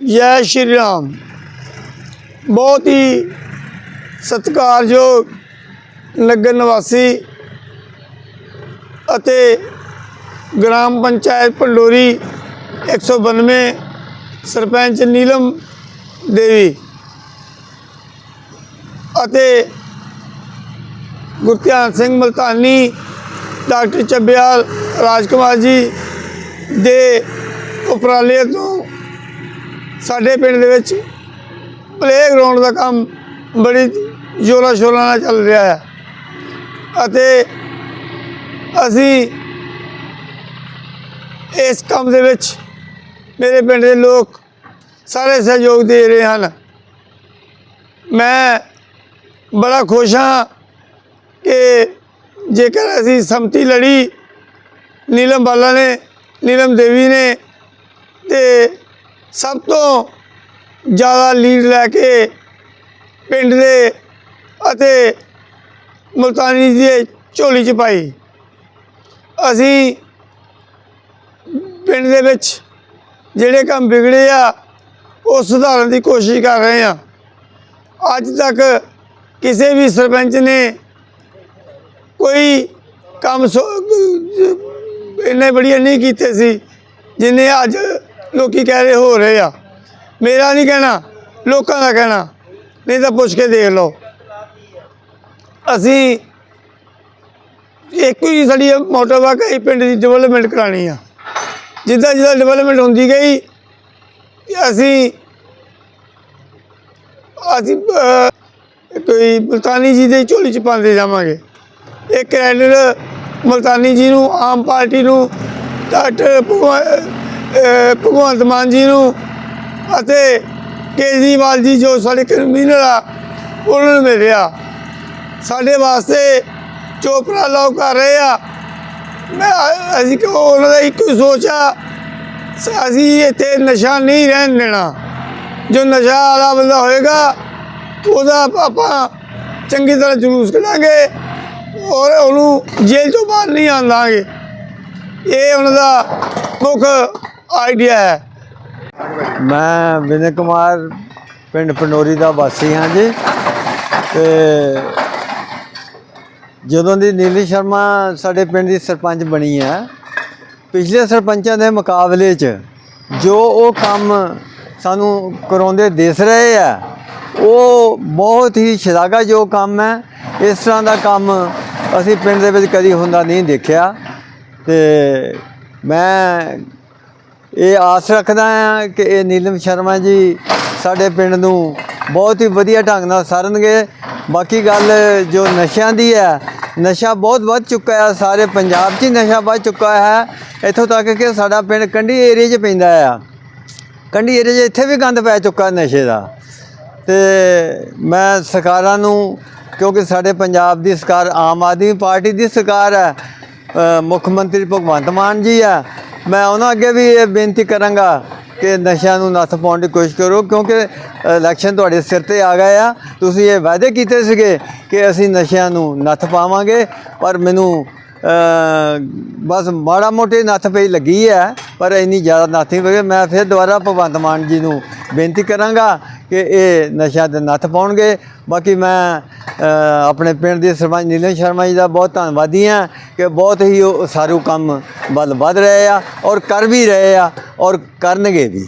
ਜੈ ਸ਼੍ਰੀ ਰਾਮ। ਬਹੁਤ ਹੀ ਸਤਿਕਾਰਯੋਗ ਨਗਰ ਨਿਵਾਸੀ ਅਤੇ ਗ੍ਰਾਮ ਪੰਚਾਇਤ ਪੰਡੋਰੀ 192 ਸਰਪੰਚ ਨੀਲਮ ਦੇਵੀ ਅਤੇ ਗੁਰਧਿਆਨ ਸਿੰਘ ਮਲਤਾਨੀ, ਡਾਕਟਰ ਚੱਬਿਆਲ ਰਾਜਕੁਮਾਰ ਜੀ ਦੇ ਉਪਰਾਲੇ ਤੋਂ ਸਾਡੇ ਪਿੰਡ ਦੇ ਵਿੱਚ ਪਲੇਗਰਾਉਂਡ ਦਾ ਕੰਮ ਬੜੀ ਜੋਰਾਂ ਸ਼ੋਰਾਂ ਨਾਲ ਚੱਲ ਰਿਹਾ ਹੈ ਅਤੇ ਅਸੀਂ ਇਸ ਕੰਮ ਦੇ ਵਿੱਚ ਮੇਰੇ ਪਿੰਡ ਦੇ ਲੋਕ ਸਾਰੇ ਸਹਿਯੋਗ ਦੇ ਰਹੇ ਹਨ। ਮੈਂ ਬੜਾ ਖੁਸ਼ ਹਾਂ ਕਿ ਜੇਕਰ ਅਸੀਂ ਸੰਮਤੀ ਲੜੀ, ਨੀਲਮ ਬਾਲਾ ਨੇ, ਨੀਲਮ ਦੇਵੀ ਨੇ ਸਭ ਤੋਂ ਜ਼ਿਆਦਾ ਲੀਡ ਲੈ ਕੇ ਪਿੰਡ ਦੇ ਅਤੇ ਮੁਲਤਾਨੀ ਦੇ ਝੋਲੀ ਚ ਪਾਈ। ਅਸੀਂ ਪਿੰਡ ਦੇ ਵਿੱਚ ਜਿਹੜੇ ਕੰਮ ਵਿਗੜੇ ਆ, ਉਹ ਸੁਧਾਰਨ ਦੀ ਕੋਸ਼ਿਸ਼ ਕਰ ਰਹੇ ਆ ਅੱਜ ਤੱਕ ਕਿਸੇ ਵੀ ਸਰਪੰਚ ਨੇ ਕੋਈ ਕੰਮ ਸੋ- ਇੰਨੇ ਬੜੀਆ ਨਹੀਂ ਕੀਤੇ ਸੀ, ਜਿੰਨੇ ਅੱਜ ਲੋਕੀ ਕਹਿ ਰਹੇ ਹੋ ਰਹੇ ਆ। ਮੇਰਾ ਨਹੀਂ ਕਹਿਣਾ, ਲੋਕਾਂ ਦਾ ਕਹਿਣਾ। ਨਹੀਂ ਤਾਂ ਪੁੱਛ ਕੇ ਦੇਖ ਲਓ। ਅਸੀਂ ਇੱਕੋ ਹੀ ਸਾਡੀ ਮੋਟਿਵ ਆ ਪਿੰਡ ਦੀ ਡਿਵੈਲਪਮੈਂਟ ਕਰਾਣੀ ਆ। ਜਿੱਦਾਂ ਜਿੱਦਾਂ ਡਿਵੈਲਪਮੈਂਟ ਹੁੰਦੀ ਗਈ, ਅਸੀਂ ਅਸੀਂ ਕੋਈ ਮੁਲਤਾਨੀ ਜੀ ਦੇ ਝੋਲੀ ਚ ਪਾਉਂਦੇ ਜਾਵਾਂਗੇ। ਇਹ ਕ੍ਰੈਡਿਟ ਮੁਲਤਾਨੀ ਜੀ ਨੂੰ, ਆਮ ਪਾਰਟੀ ਨੂੰ, ਡਾਕਟਰ ਭਗਵਾ- ਭਗਵੰਤ ਮਾਨ ਜੀ ਨੂੰ ਅਤੇ ਕੇਜਰੀਵਾਲ ਜੀ ਜੋ ਸਾਡੇ ਕਨਵੀਨਰ ਆ, ਉਹਨਾਂ ਨੂੰ ਮਿਲ ਰਿਹਾ ਸਾਡੇ ਵਾਸਤੇ ਚੋਪੜਾ ਲੋਕ ਕਰ ਰਹੇ ਆ। ਮੈਂ, ਅਸੀਂ ਕਿ ਉਹਨਾਂ ਦਾ ਇੱਕੋ ਹੀ ਸੋਚ ਆ ਅਸੀਂ ਇੱਥੇ ਨਸ਼ਾ ਨਹੀਂ ਰਹਿਣ ਦੇਣਾ। ਜੋ ਨਸ਼ਾ ਵਾਲਾ ਬੰਦਾ ਹੋਏਗਾ, ਉਹਦਾ ਆਪਾਂ ਚੰਗੀ ਤਰ੍ਹਾਂ ਜਲੂਸ ਕੱਢਾਂਗੇ ਔਰ ਉਹਨੂੰ ਜੇਲ੍ਹ ਤੋਂ ਬਾਹਰ ਨਹੀਂ ਆਉਂਦਾਂਗੇ ਇਹ ਉਹਨਾਂ ਦਾ ਮੁੱਖ ਆਈਡੀਆ ਹੈ। ਮੈਂ ਵਿਨੈ ਕੁਮਾਰ, ਪਿੰਡ ਪੰਡੋਰੀ ਦਾ ਵਾਸੀ ਹਾਂ ਜੀ। ਤੇ ਜਦੋਂ ਦੀ ਨੀਲੀ ਸ਼ਰਮਾ ਸਾਡੇ ਪਿੰਡ ਦੀ ਸਰਪੰਚ ਬਣੀ ਹੈ, ਪਿਛਲੇ ਸਰਪੰਚਾਂ ਦੇ ਮੁਕਾਬਲੇ 'ਚ ਜੋ ਉਹ ਕੰਮ ਸਾਨੂੰ ਕਰਾਉਂਦੇ ਦਿਸ ਰਹੇ ਆ, ਉਹ ਬਹੁਤ ਹੀ ਸ਼ਲਾਘਾਯੋਗ ਕੰਮ ਹੈ। ਇਸ ਤਰ੍ਹਾਂ ਦਾ ਕੰਮ ਅਸੀਂ ਪਿੰਡ ਦੇ ਵਿੱਚ ਕਦੀ ਹੁੰਦਾ ਨਹੀਂ ਦੇਖਿਆ। ਤੇ ਮੈਂ ਇਹ ਆਸ ਰੱਖਦਾ ਹਾਂ ਕਿ ਇਹ ਨੀਲਮ ਸ਼ਰਮਾ ਜੀ ਸਾਡੇ ਪਿੰਡ ਨੂੰ ਬਹੁਤ ਹੀ ਵਧੀਆ ਢੰਗ ਨਾਲ ਸਾਰਨਗੇ। ਬਾਕੀ ਗੱਲ ਜੋ ਨਸ਼ਿਆਂ ਦੀ ਹੈ, ਨਸ਼ਾ ਬਹੁਤ ਵੱਧ ਚੁੱਕਾ ਹੈ, ਸਾਰੇ ਪੰਜਾਬ 'ਚ ਹੀ ਨਸ਼ਾ ਵੱਧ ਚੁੱਕਾ ਹੈ। ਇੱਥੋਂ ਤੱਕ ਕਿ ਸਾਡਾ ਪਿੰਡ ਕੰਢੀ ਏਰੀਆ 'ਚ ਪੈਂਦਾ ਆ। ਕੰਢੀ ਏਰੀਆ 'ਚ ਇੱਥੇ ਵੀ ਗੰਦ ਪੈ ਚੁੱਕਾ ਨਸ਼ੇ ਦਾ। ਤੇ ਮੈਂ ਸਰਕਾਰਾਂ ਨੂੰ, ਕਿਉਂਕਿ ਸਾਡੇ ਪੰਜਾਬ ਦੀ ਸਰਕਾਰ ਆਮ ਆਦਮੀ ਪਾਰਟੀ ਦੀ ਸਰਕਾਰ ਹੈ ਮੁੱਖ ਮੰਤਰੀ ਭਗਵੰਤ ਮਾਨ ਜੀ ਆ ਮੈਂ ਉਹਨਾਂ ਅੱਗੇ ਵੀ ਇਹ ਬੇਨਤੀ ਕਰਾਂਗਾ ਕਿ ਨਸ਼ਿਆਂ ਨੂੰ ਨੱਥ ਪਾਉਣ ਦੀ ਕੋਸ਼ਿਸ਼ ਕਰੋ, ਕਿਉਂਕਿ ਇਲੈਕਸ਼ਨ ਤੁਹਾਡੇ ਸਿਰ ਤੇ ਆ ਗਏ ਆ। ਤੁਸੀਂ ਇਹ ਵਾਅਦੇ ਕੀਤੇ ਸੀਗੇ ਕਿ ਅਸੀਂ ਨਸ਼ਿਆਂ ਨੂੰ ਨੱਥ ਪਾਵਾਂਗੇ, ਪਰ ਮੈਨੂੰ ਬਸ ਮਾੜਾ ਮੋਟੇ ਨੱਥ ਪਈ ਲੱਗੀ ਹੈ, ਪਰ ਇੰਨੀ ਜ਼ਿਆਦਾ ਨੱਥ ਨਹੀਂ ਪਈ। ਮੈਂ ਫਿਰ ਦੁਬਾਰਾ ਭਗਵੰਤ ਮਾਨ ਜੀ ਨੂੰ ਬੇਨਤੀ ਕਰਾਂਗਾ ਕਿ ਇਹ ਨਸ਼ਿਆਂ ਦੇ ਨੱਥ ਪਾਉਣਗੇ। ਬਾਕੀ ਮੈਂ ਆਪਣੇ ਪਿੰਡ ਦੇ ਸਰਪੰਚ ਨੀਲਮ ਸ਼ਰਮਾ ਜੀ ਦਾ ਬਹੁਤ ਧੰਨਵਾਦੀ ਹਾਂ ਕਿ ਬਹੁਤ ਹੀ ਉਹ ਸਾਰੂ ਕੰਮ ਵੱਲ ਵੱਧ ਰਹੇ ਆ ਔਰ ਕਰ ਵੀ ਰਹੇ ਆ ਔਰ ਕਰਨਗੇ ਵੀ।